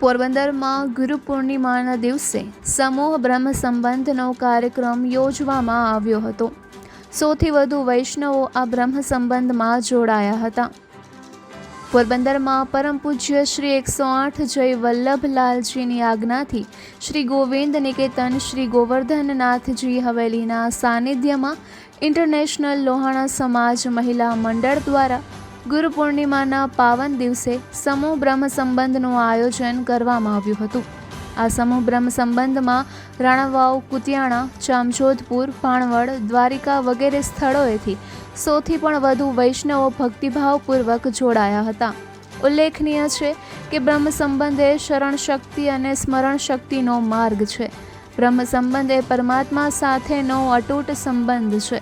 પોરબંદરમાં ગુરુ પૂર્ણિમાના દિવસે સમૂહ બ્રહ્મ સંબંધનો કાર્યક્રમ યોજવામાં આવ્યો હતો. સૌથી વધુ વૈષ્ણવો આ બ્રહ્મ સંબંધમાં જોડાયા હતા. પોરબંદરમાં પરમ પૂજ્ય શ્રી એકસો આઠ જય વલ્લભલાલજીની આજ્ઞાથી શ્રી ગોવિંદ નિકેતન, શ્રી ગોવર્ધનનાથજી હવેલીના સાનિધ્યમાં ઇન્ટરનેશનલ લોહાણા સમાજ મહિલા મંડળ દ્વારા ગુરુ પૂર્ણિમાના પાવન દિવસે સમૂહ બ્રહ્મ સંબંધનું આયોજન કરવામાં આવ્યું હતું. આ સમૂહ બ્રહ્મ સંબંધમાં રાણાવાવ, કુતિયાણા, ચામજોધપુર પાણવડ દ્વારિકા વગેરે સ્થળોએથી સૌથી પણ વધુ વૈષ્ણવો ભક્તિભાવપૂર્વક જોડાયા હતા. ઉલ્લેખનીય છે કે બ્રહ્મ સંબંધ એ શરણ શક્તિ અને સ્મરણ શક્તિનો માર્ગ છે. બ્રહ્મ સંબંધ એ પરમાત્મા સાથેનો અતૂટ સંબંધ છે.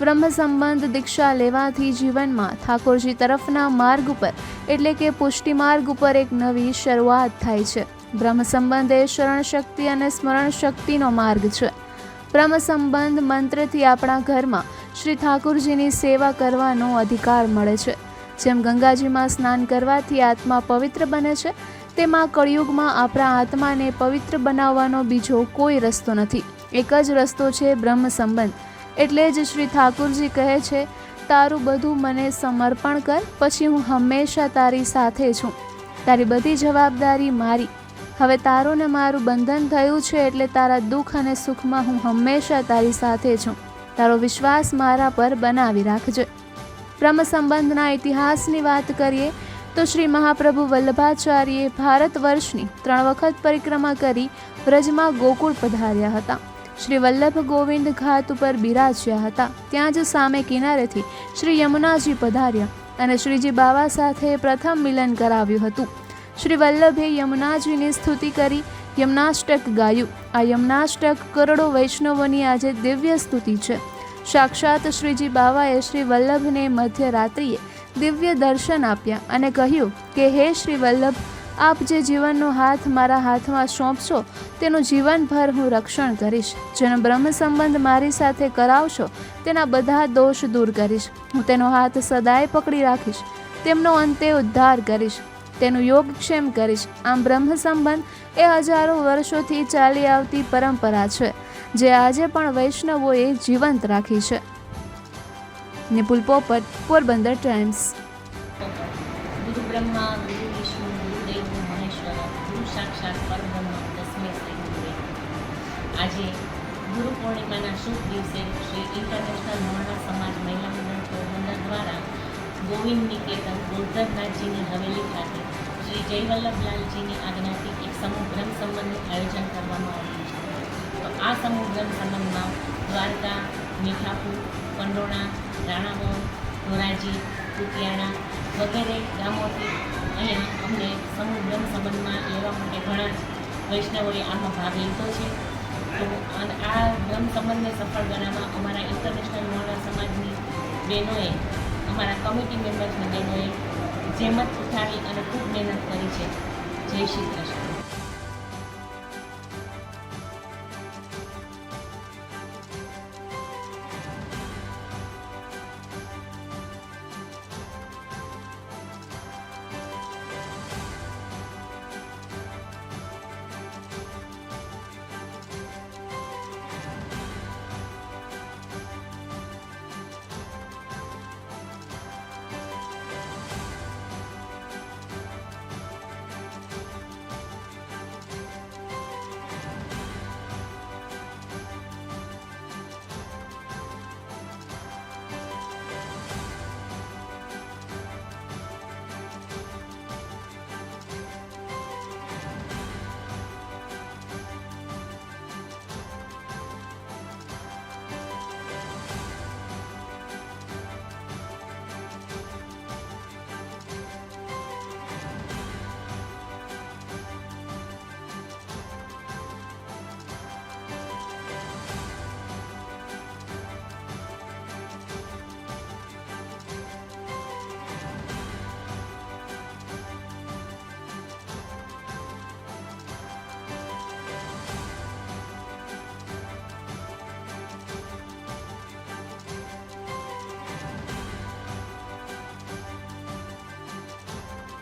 બ્રહ્મ સંબંધ દીક્ષા લેવાથી જીવનમાં ઠાકોરજી તરફના માર્ગ ઉપર, એટલે કે પુષ્ટિ માર્ગ ઉપર એક નવી શરૂઆત થાય છે. બ્રહ્મ સંબંધ એ શરણ શક્તિ અને સ્મરણ શક્તિનો માર્ગ છે. બ્રહ્મ સંબંધ મંત્રથી આપણા ઘરમાં શ્રી ઠાકુરજીની સેવા કરવાનો અધિકાર મળે છે. જેમ ગંગાજીમાં સ્નાન કરવાથી આત્મા પવિત્ર બને છે, તેમાં કળિયુગમાં આપણા આત્માને પવિત્ર બનાવવાનો બીજો કોઈ રસ્તો નથી. એક જ રસ્તો છે બ્રહ્મ સંબંધ. એટલે જ શ્રી ઠાકુરજી કહે છે, તારું બધું મને સમર્પણ કર, પછી હું હંમેશા તારી સાથે છું. તારી બધી જવાબદારી મારી. હવે તારું ને મારું બંધન થયું છે એટલે તારા દુઃખ અને સુખમાં હું હંમેશા તારી સાથે છું. તારો વિશ્વાસ મારા પર બનાવી રાખજે. બ્રહ્મ સંબંધના ઇતિહાસની વાત કરીએ, તો શ્રી મહાપ્રભુ વલ્લભાચાર્યે ભારત વર્ષની ત્રણ વખત પરિક્રમા કરી વ્રજમાં ગોકુળ પધાર્યા હતા. શ્રી વલ્લભ ગોવિંદ ઘાટ ઉપર બિરાજ્યા હતા. ત્યાં જ સામે કિનારેથી શ્રી યમુનાજી પધાર્યા અને શ્રીજી બાવા સાથે પ્રથમ મિલન કરાવ્યું હતું. શ્રી વલ્લભે યમુનાજીની સ્તુતિ કરી, યમનાષ્ટક ગાયું. આ યમનાષ્ટક કરોડો વૈષ્ણવોની આજે દિવ્ય સ્તુતિ છે. સાક્ષાત શ્રીજી બાવાએ શ્રી વલ્લભને મધ્યરાત્રિએ દિવ્ય દર્શન આપ્યા અને કહ્યું કે, હે શ્રી વલ્લભ આપ જે જીવનનો હાથ મારા હાથમાં સોંપશો, તેનું જીવનભર હું રક્ષણ કરીશ. જેનો બ્રહ્મ સંબંધ મારી સાથે કરાવશો, તેના બધા દોષ દૂર કરીશ. હું તેનો હાથ સદાય પકડી રાખીશ. તેમનો અંતે ઉદ્ધાર કરીશ. તેનું યોગક્ષેમ કરીશ. આમ બ્રહ્મ સંબંધ એ હજારો વર્ષોથી ચાલી આવતી પરંપરા છે, જે આજે પણ વૈષ્ણવોએ જીવંત રાખી છે. નિપુલ પોપટ, પોરબંદર ટાઈમ્સ. ગુરુ બ્રહ્મા, ગુરુ વિષ્ણુ સાક્ષાત પરબ્રહ્મ તસ્મે શ્રી ગુરુએ આજે ગુરુ પૂર્ણિમાના શુભ દિવસે શ્રી ઇન્ટરનેશનલ મોહના સમાજ મહિલા મંડળ પોરબંદર દ્વારા ગોવિંદ નિકેતન ગોરધરનાથજીની હવેલી ખાતે શ્રી જયવલ્લભલાલજીની આજ્ઞાથી એક સમૂહ ગ્રંથ સંબંધનું આયોજન કરવામાં આવ્યું છે. તો આ સમૂહ ગ્રંથ સંબંધમાં દ્વારકા, મીઠાપુર કંડોણા રાણાવાવ ધોરાજી કુતિયાણા વગેરે ગામોથી અહીંયા અમને સમૂહ બ્રહ્મ સંબંધમાં લેવા વૈષ્ણવોએ આમાં ભાગ લીધો છે. અને આ બ્રહ્મ સંબંધને સફળ બનાવવા અમારા ઇન્ટરનેશનલ મોડા સમાજની બહેનોએ, અમારા કમિટી મેમ્બર્સની બહેનોએ જેમત ઉઠાવી અને ખૂબ મહેનત કરી છે. જય શ્રી કૃષ્ણ.